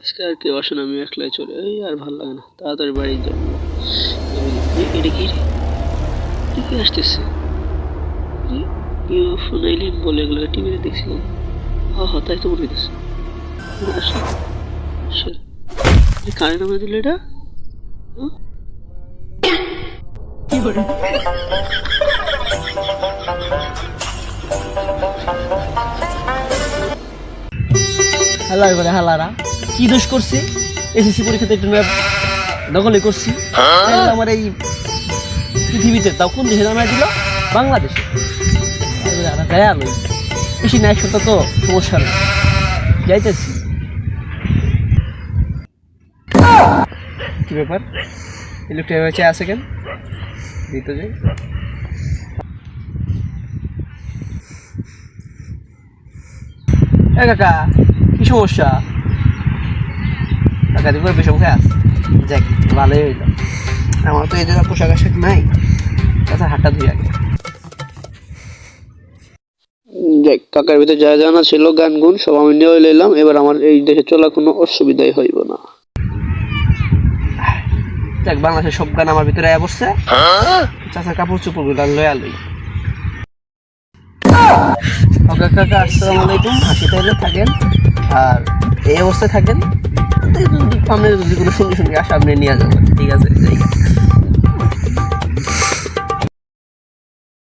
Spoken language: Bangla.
আজকে আর কেউ আসে আমি একলাই চলে এই আর ভালো লাগে না। তাড়াতাড়ি বাড়ি এই, এটা কি কি আসতেছে ইউএফও নাইলেন বলে এগুলো টিভিতে দেখছিলাম। হা হা তাই তো মনে হইতেছে কারে নামে দিল এটা? হ্যাঁ? হালা করে হালারা। কি দোষ করছি? এসএসসি পরীক্ষাতে একটু দখলে করছি। আমার এই পৃথিবীতে তখন দেশে জানা দিল? বাংলাদেশে। লই বেশি না এক সপ্তাহ তো সমস্যা নেই। যাইতেছি। কি ব্যাপার? এভাবে চেয়ে আছে কেন? দিতে যাই। এ কাকা কি সমস্যা? কাকা দিবার বিষম খেয়ে আস। যাক ভালোই হইল। আমার তো জায়গা পোশাক আশাক নাই। কথা হাতটা ধুই আগে। দেখ কাকার ভিতরে যা জানা ছিল গান গুন সব আমি নিয়ে এলাম এবার আমার এই দেশে চলা কোনো অসুবিধাই হইব না। যাক বাংলাদেশের সব গান আমার ভিতরে আয়া বসছে চাচার কাপড় চোপড়গুলো লয়া লই কাকা কাকা আসসালামু আলাইকুম। হাসি তাইলে থাকেন। আর এই অবস্থায় থাকেন। তো যদি কোনো সঙ্গে সঙ্গে আসা আপনি নিয়ে যাবেন ঠিক আছে?